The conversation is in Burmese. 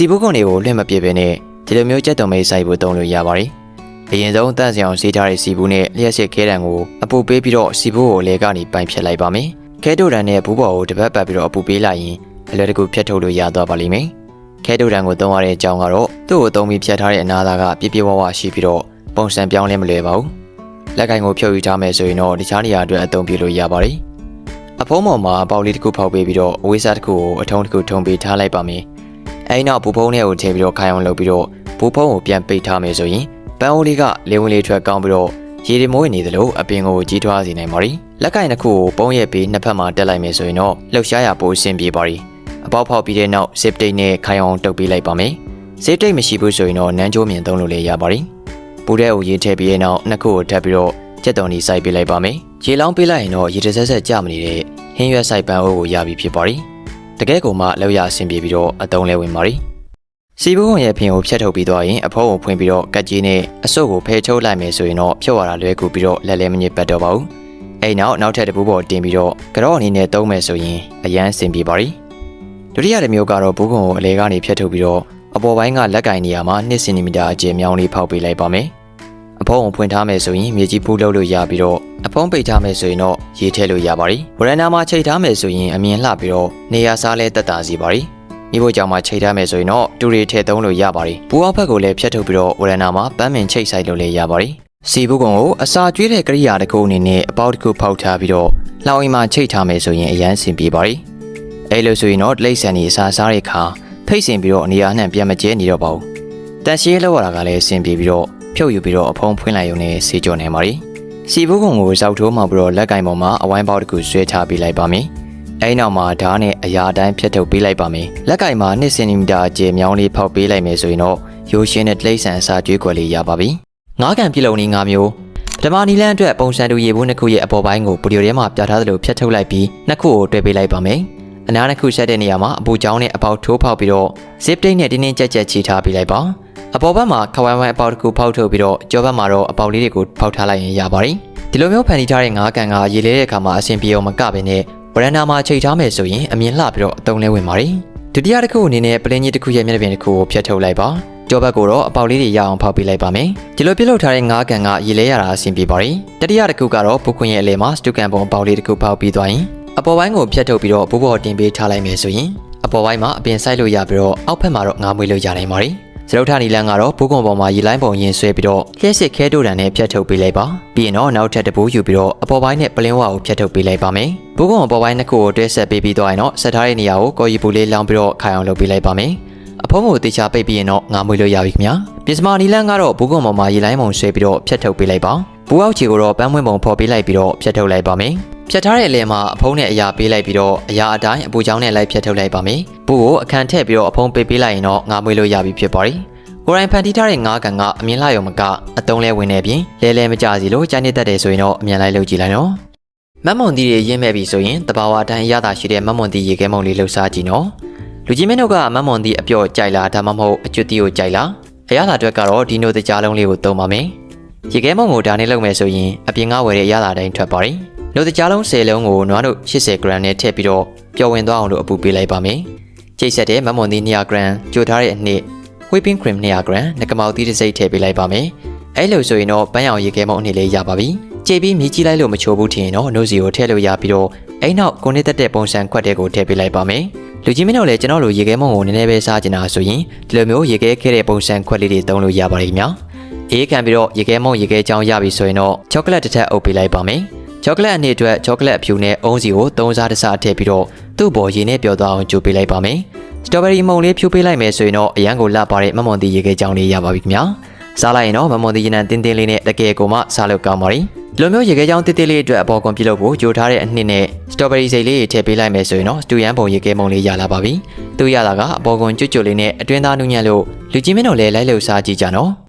စီဘူးခွန်တွေကိုလွှင့်မပြစ်ပဲနဲ့ဒီလိုမျိုးကြက်တုံမိတ်ဆိုင်ဖို့သုံးလို့ရပါတယ်အရင်ဆုံးတန့်စင်အောင်စီးထားတဲ့စီဘူးနဲ့လျှက်စစ်ခဲတံကိုအပူပေးပြီးတော့စီဘူးကိုလေကနေပိုင်ဖြတ်လိုက်ပါမယ်ခဲတို့တံနဲ့ဘူးပေါ်ကိုတစ်ပတ်ပတ်ပြီးတော့အပူပေးလိုက်ရင်အလွယ်တကူဖြတ်ထုတ်လို့ရသွားပါလိမ့်မယ်ခဲတို့တံကိုသုံးရတဲ့အကြောင်းကတော့သူ့ကိုသုံးပြီးဖြတ်ထားတဲ့အနာသားကပြပြဝဝရှိပြီးတော့ပုံစံပြောင်းလဲမလွယ်ပါဘူးလက်ကင်ကိုဖြုတ်ယူထားမယ်ဆိုရင်တော့တခြားနေရာအတွက်အသုံးပြုလို့ရပါတယ်အဖုံးပေါ်မှာပေါက်လေးတစ်ခုဖောက်ပေးပြီးတော့အဝေးစားတစ်ခုကိုအထုံးတစ်ခုထုံပေးထားလိုက်ပါမယ် အဲဒီနောက်ဘူဖုံးထဲကိုထည့်ပြီးတော့ခိုင်အောင်လုပ်ပြီးတော့ဘူဖုံးကိုပြန်ပိတ်ထားမယ်ဆိုရင်ပန်းအိုးလေးကလေဝင်လေထွက်ကောင်းပြီးတော့ရေဒီမိုးနေသလိုအပင်ကိုကြီးထွားစေနိုင်ပါရီလက်ကင်တစ်ခုကိုပုံးရဲ့ပြီးနှစ်ဖက်မှာတက်လိုက်မယ်ဆိုရင်တော့လှုပ်ရှားရပိုးအဆင်ပြေပါရီအပေါက်ဖောက်ပြီးတဲ့နောက် zip တိတ်နဲ့ခိုင်အောင်တုပ်ပေးလိုက်ပါမယ် zip တိတ်မရှိဘူးဆိုရင်တော့နန်းချိုးမြင်သုံးလို့လည်းရပါရီပူတဲ့ကိုရေထည့်ပြီးတဲ့နောက်နှစ်ခုကိုထပ်ပြီးတော့ကြက်တော်နီစိုက်ပေးလိုက်ပါမယ်ရေလောင်းပေးလိုက်ရင်တော့ရေတဆက်ဆက်ကြမနေတဲ့ဟင်းရွက်စိုက်ပန်းအိုးကိုရပြီဖြစ်ပါရီ တကယ်ကိုမှလောက်ရအဆင်ပြေပြီးတော့အတုံးလဲဝင်ပါ ರಿ စီဘုံရဲ့ဖင်ကိုဖြတ်ထုတ်ပြီးသွားရင်အဖိုးကိုဖွင့်ပြီးတော့ကတ်ကြီးနဲ့အစုပ်ကိုဖယ်ထုတ်လိုက်မယ်ဆိုရင်တော့ဖြုတ်ရတာလွဲကူပြီးတော့လက်လဲမညစ်ပတ်တော့ပါဘူးအဲ့နောက်နောက်ထပ်တစ်ပူပေါ်တင်ပြီးတော့ကြော့အနေနဲ့သုံးမယ်ဆိုရင်အရန်အဆင်ပြေပါ ರಿ ဒုတိယတစ်မျိုးကတော့ဘူးကုံကိုအလဲကနေဖြတ်ထုတ်ပြီးတော့အပေါ်ပိုင်းကလက်ကင်နေရာမှာ2စင်တီမီတာအကျယ်မြောင်းလေးဖောက်ပေးလိုက်ပါမယ်။အ ဖုံးကိုဖွင့်ထားမယ်ဆိုရင်မြေကြီးပူးလုပ်လို့ရပြီးတော့အဖုံးပိတ်ထားမယ်ဆိုရင်တော့ရေထည့်လို့ရပါတယ်ဝရန်နာမှာချိန်ထားမယ်ဆိုရင်အမြင်လှပြီးတော့နေရာစားလဲတက်တာစီပါတယ်မိဖို့ကြောင့်မှချိန်ထားမယ်ဆိုရင်တော့တူတွေထည့်သုံးလို့ရပါတယ်ပူအောက်ဖက်ကိုလည်းဖြတ်ထုတ်ပြီးတော့ဝရန်နာမှာပန်းမင်ချိတ်ဆိုင်လို့လည်းရပါတယ်စီဘူးကုံကိုအစာကျွေးတဲ့ကိရိယာတစ်ခုအနေနဲ့အပေါက်တစ်ခုဖောက်ထားပြီးတော့လောင်အိမ်မှာချိတ်ထားမယ်ဆိုရင်အရန်စင်ပြေပါတယ်အဲလိုဆိုရင်တော့တိရစ္ဆာန်တွေအစာစားတဲ့အခါဖိတ်စင်ပြီးတော့နေရာနှံ့ပြန်မကျဲနေတော့ပါဘူးတန်ရှင်းလောက်ရတာကလည်းအဆင်ပြေပြီးတော့ ဖြုတ်ယူပြီးတော့အဖုံးဖွင့်လိုက်ရုံနဲ့ဆေးကြောနေပါ ರಿ ။စီဘူးကုံကိုစောက်ထိုးမှပြီးတော့လက်ကင်ပေါ်မှာအဝိုင်းပေါက်တစ်ခုဆွဲထားပေးလိုက်ပါမယ်။အဲဒီနောက်မှာဓာတ်နဲ့အရာအတိုင်းဖြတ်ထုတ်ပေးလိုက်ပါမယ်။လက်ကင်မှာ2စင်တီမီတာအကျယ်မြောင်းလေးဖောက်ပေးလိုက်မယ်ဆိုရင်တော့ရိုးရှင်းတဲ့တိရစ္ဆာန်အစာကျွေးကွက်လေးရပါပြီ။ငါးကန်ပြလုံးလေး၅မျိုးပထမနီလန်းအတွက်ပုံစံတူရေဘူးနှစ်ခုရဲ့အပေါ်ပိုင်းကိုဗီဒီယိုထဲမှာပြထားသလိုဖြတ်ထုတ်လိုက်ပြီးနှစ်ခုကိုတွဲပေးလိုက်ပါမယ်။အနားနှစ်ခုဆက်တဲ့နေရာမှာအပူချောင်းနဲ့အပေါက်ထိုးဖောက်ပြီးတော့ zip tape နဲ့တင်းတင်းကြပ်ကြပ်ချီထားပေးလိုက်ပါ။ အပေါ်ဘက်မှာခဝိုင်းဝိုင်းအပေါက်တစ်ခုဖောက်ထုတ်ပြီးတော့ကျောဘက်မှာတော့အပေါက်လေးတွေကိုဖောက်ထားလိုက်ရင်ရပါတယ်။ဒီလိုမျိုးဖန်တီးထားတဲ့ငါးကန်ကရေလဲတဲ့အခါမှာအဆင်ပြေအောင်မကဘဲနဲ့ဗရန်နာမှာချိန်ထားမယ်ဆိုရင်အမြင်လှပြီးတော့အတုံးလဲဝင်ပါတယ်။ဒုတိယတစ်ခုအနေနဲ့ပလင်းကြီးတစ်ခုရဲ့မျက်နှာပြင်တစ်ခုကိုဖြတ်ထုတ်လိုက်ပါ။ကျောဘက်ကိုတော့အပေါက်လေးတွေရအောင်ဖောက်ပေးလိုက်ပါမယ်။ဒီလိုပြုလုပ်ထားတဲ့ငါးကန်ကရေလဲရတာအဆင်ပြေပါတယ်။တတိယတစ်ခုကတော့ပုခွင့်ရဲ့အလဲမှာစတူကန်ပုံအပေါက်လေးတစ်ခုဖောက်ပြီးသွားရင်အပေါ်ပိုင်းကိုဖြတ်ထုတ်ပြီးတော့ဘိုးဘော်တင်ပေးထားလိုက်မယ်ဆိုရင်အပေါ်ပိုင်းမှာအပင်ဆိုင်လို့ရပြီးတော့အောက်ဖက်မှာတော့ငါးမွေးလို့ရနိုင်ပါတယ်။ စရုပ်ထနီလန်းကတော့ဘိုးကွန်ပေါ်မှာရေလိုင်းပုံရင်ဆွဲပြီးတော့လျှက်စစ်ခဲတို့တံနဲ့ဖြတ်ထုတ်ပေးလိုက်ပါ။ပြီးရင်တော့နောက်ထပ်တစ်ပူးယူပြီးတော့အပေါ်ပိုင်းနဲ့ပလင်းဝါကိုဖြတ်ထုတ်ပေးလိုက်ပါမယ်။ဘိုးကွန်အပေါ်ပိုင်းနှစ်ခုကိုတွဲဆက်ပေးပြီးတော့ရင်တော့ဆက်ထားတဲ့နေရာကိုကော်ရီပူလေးလောင်းပြီးတော့ခိုင်အောင်လုပ်ပေးလိုက်ပါမယ်။အဖုံးကိုတေချာပိတ်ပြီးရင်တော့ငါးမွေးလို့ရပြီခင်ဗျာ။ပြင်စမာနီလန်းကတော့ဘိုးကွန်ပေါ်မှာရေလိုင်းပုံဆွဲပြီးတော့ဖြတ်ထုတ်ပေးလိုက်ပါ။ဘူအောက်ချီကိုတော့ပန်းမွင့်ပုံဖော်ပေးလိုက်ပြီးတော့ဖြတ်ထုတ်လိုက်ပါမယ်။ ဖြတ်ထားတဲ့အလဲမှာအဖုံးနဲ့အရာပေးလိုက်ပြီးတော့အရာအတိုင်းအပူချောင်းနဲ့လိုက်ဖြတ်ထုတ်လိုက်ပါမယ်။ဘူကိုအခန့်ထည့်ပြီးတော့အဖုံးပေးပေးလိုက်ရင်တော့ငါမွေးလို့ရပြီဖြစ်ပါ ರಿ ။ကိုရိုင်းဖန်တီးထားတဲ့ငါးကန်ကအမြင်လှရုံမကအတုံးလဲဝင်နေပြင်လဲလဲမကြစီလို့ကြိုင်းနေတတ်တယ်ဆိုရင်တော့အမြန်လိုက်လုပ်ကြည့်လိုက်နော်။မတ်မွန်တီတွေရင်းမဲ့ပြီဆိုရင်တဘာဝအတိုင်းအရသာရှိတဲ့မတ်မွန်တီရေခဲမုံလေးလှုပ်ရှားကြည့်နော်။လူကြီးမင်းတို့ကမတ်မွန်တီအပြော့ကြိုက်လားဒါမှမဟုတ်အကျွတ်တီကိုကြိုက်လား။အရသာအတွက်ကတော့ဒီနိုတကြားလုံးလေးကိုသုံးပါမယ်။ရေခဲမုံကိုဒါနဲ့လုပ်မယ်ဆိုရင်အပြင်ကဝယ်တဲ့အရသာတိုင်းထွက်ပါရင်။ နှုတ်တကြားလုံး10လုံးကိုနွားတို့80 gram နဲ့ထည့်ပြီးတော့ပျော်ဝင်သွားအောင်လို့အပူပေးလိုက်ပါမယ်။ကျိတ်ဆက်တဲ့မမွန်သီး200 gram ကြိုထားတဲ့အနှစ် whipping cream 200 gram နကမောက်သီးတစ်စိတ်ထည့်ပေးလိုက်ပါမယ်။အဲလိုဆိုရင်တော့ပန်းရောင်ရေခဲမုံအနှစ်လေးရပါပြီ။ကြိတ်ပြီးမြည်ကြည့်လိုက်လို့မချိုးဘူးထင်ရင်တော့နှုတ်စီကိုထည့်လို့ရပြီးတော့အဲ့နောက်ကိုနှစ်သက်တဲ့ပုံစံခွက်တဲ့ကိုထည့်ပေးလိုက်ပါမယ်။လူကြီးမင်းတို့လည်းကျွန်တော်လိုရေခဲမုံကိုနည်းနည်းပဲစားကျင်တာဆိုရင်ဒီလိုမျိုးရေခဲခဲတဲ့ပုံစံခွက်လေးတွေသုံးလို့ရပါတယ်ခင်ဗျာ။အေးခံပြီးတော့ရေခဲမုံရေခဲချောင်းရပြီဆိုရင်တော့ချောကလက်တစ်ထပ်အုပ်ပေးလိုက်ပါမယ်။ ချောကလက်အနေအတွက်ချောကလက်အဖြူနဲ့အုံးစီကိုသုံးစားတစ်စားထည့်ပြီးတော့သူ့ဘော်ရေနဲ့ပျော်သွားအောင်ကြိုပေးလိုက်ပါမယ်။စတော်ဘယ်ရီမုံလေးဖြူပေးလိုက်မယ်ဆိုရင်တော့အရန်ကိုလှပါတဲ့မမွန်တီရေခဲချောင်းလေးရပါပြီခင်ဗျာ။စားလိုက်ရင်တော့မမွန်တီရေနံတင်းတင်းလေးနဲ့တကယ်ကိုမှစားလို့ကောင်းပါပြီ။ဒီလိုမျိုးရေခဲချောင်းတစ်တစ်လေးအတွက်အပေါ်ကွန်ပြုလုပ်ဖို့ကြိုထားတဲ့အနှစ်နဲ့စတော်ဘယ်ရီစိတ်လေးထည့်ပေးလိုက်မယ်ဆိုရင်တော့စတူယန်ပုံရေခဲမုံလေးရလာပါပြီ။သူရတာကအပေါ်ကွန်ကျွတ်ကျွတ်လေးနဲ့အတွင်းသားနူးညံ့လို့လူကြီးမင်းတို့လည်းလိုက်လို့စားကြည့်ကြနော်။